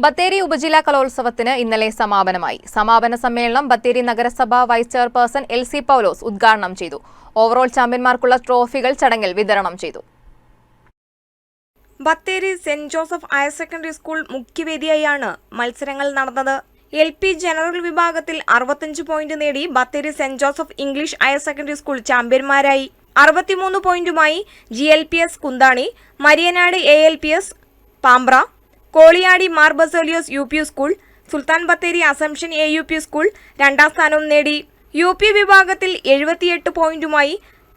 ബത്തേരി ഉപജില്ലാ കലോത്സവത്തിന് ഇന്നലെ സമാപനമായി. സമാപന സമ്മേളനം ബത്തേരി നഗരസഭ vice chairperson L C Paulose ഉദ്ഘാടനം ചെയ്തു. ഓവറോൾ ചാമ്പ്യന്മാർക്കുള്ള ട്രോഫികൾ ചടങ്ങിൽ വിതരണം ചെയ്തു. Bathery saint Joseph higher secondary school മുഖ്യവേദിയായാണ് മത്സരങ്ങൾ നടന്നത്. എൽ പി ജനറൽ വിഭാഗത്തിൽ അറുപത്തഞ്ച് പോയിന്റ് നേടി Bathery saint Joseph English higher secondary school ചാമ്പ്യന്മാരായി. അറുപത്തിമൂന്ന് പോയിന്റുമായി G L P S Kunthani Marianad A L P S Pambra Koliyadi Mar Basolios U P school Sultan Bathery Assumption A U P school രണ്ടാം സ്ഥാനവും നേടി. U P വിഭാഗത്തിൽ എഴുപത്തിയെട്ട് പോയിന്റുമായി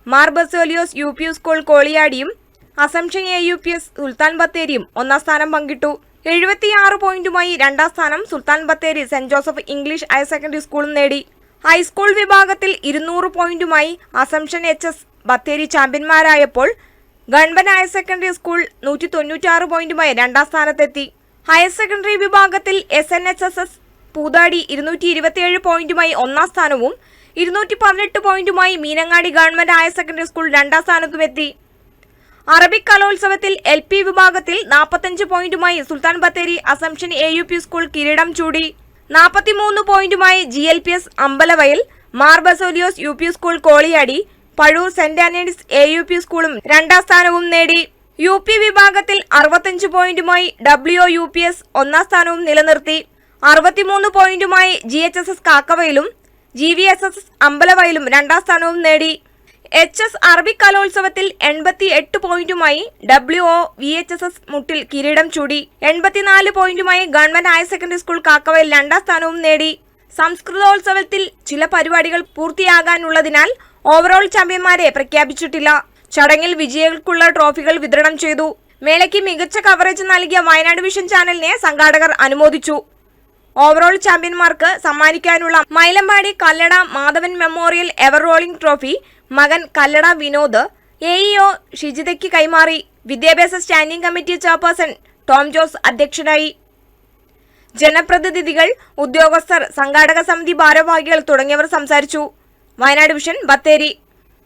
Mar Basolios U P school കോളിയാടിയും Assumption A U P S Sultan ബത്തേരിയും ഒന്നാം സ്ഥാനം പങ്കിട്ടു. എഴുപത്തിയാറ് പോയിന്റുമായി രണ്ടാം സ്ഥാനം Sultan Bathery saint Joseph English higher secondary സ്കൂളും നേടി. ഹൈസ്കൂൾ വിഭാഗത്തിൽ ഇരുന്നൂറ് പോയിന്റുമായി അസംഷൻ എച്ച് എസ് ബത്തേരി ചാമ്പ്യന്മാരായപ്പോൾ ഗവൺമെന്റ് ഹയർ സെക്കൻഡറി സ്കൂൾ നൂറ്റി തൊണ്ണൂറ്റാറ് പോയിന്റുമായി രണ്ടാം സ്ഥാനത്തെത്തി. ഹയർ സെക്കൻഡറി വിഭാഗത്തിൽ S N H S S Poothadi ഇരുന്നൂറ്റി ഇരുപത്തിയേഴ് പോയിന്റുമായി ഒന്നാം സ്ഥാനവും ഇരുന്നൂറ്റി പതിനെട്ട് പോയിന്റുമായി Meenangadi government higher secondary school രണ്ടാം സ്ഥാനത്തുമെത്തി. അറബിക് കലോത്സവത്തിൽ എൽ പി വിഭാഗത്തിൽ നാൽപ്പത്തഞ്ച് പോയിന്റുമായി Sultan Bathery Assumption A U P school കിരീടം ചൂടി. നാൽപ്പത്തിമൂന്ന് പോയിന്റുമായി G L P S Ambalavayal Mar Basolios U P school Koliyadi Pazhoor saint Antony's A U P സ്കൂളും രണ്ടാം സ്ഥാനവും നേടി. യു പി വിഭാഗത്തിൽ അറുപത്തഞ്ച് പോയിന്റുമായി ഡബ്ല്യു യു പി എസ് ഒന്നാം സ്ഥാനവും നിലനിർത്തി. അറുപത്തിമൂന്ന് പോയിന്റുമായി ജി എച്ച് എസ് എസ് കാക്കവയിലും ജി വി എസ് എസ് അമ്പലവയലും രണ്ടാം സ്ഥാനവും നേടി. എച്ച് എസ് അറബിക് കലോത്സവത്തിൽ എൺപത്തി എട്ട് പോയിന്റുമായി W O V H S S Muttil കിരീടം ചൂടി. എൺപത്തിനാല് പോയിന്റുമായി government higher secondary school Kakkavayil രണ്ടാം സ്ഥാനവും നേടി. സംസ്കൃതോത്സവത്തിൽ ചില പരിപാടികൾ പൂർത്തിയാകാനുള്ളതിനാൽ ഓവറോൾ ചാമ്പ്യന്മാരെ പ്രഖ്യാപിച്ചിട്ടില്ല. ചടങ്ങിൽ വിജയികൾക്കുള്ള ട്രോഫികൾ വിതരണം ചെയ്തു. മേളയ്ക്ക് മികച്ച കവറേജ് നൽകിയ വയനാട് വിഷൻ ചാനലിനെ സംഘാടകർ അനുമോദിച്ചു. ഓവറോൾ ചാമ്പ്യന്മാർക്ക് സമ്മാനിക്കാനുള്ള Mylambadi Kallada Madhavan memorial ever rolling trophy മകൻ Kallada Vinod A E O ഷിജിതയ്ക്ക് കൈമാറി. വിദ്യാഭ്യാസ standing committee chairperson Tom Jose അധ്യക്ഷനായി. ജനപ്രതിനിധികൾ ഉദ്യോഗസ്ഥർ സംഘാടക സമിതി ഭാരവാഹികൾ തുടങ്ങിയവർ സംസാരിച്ചു. വയനാട് വിഷൻ ബത്തേരി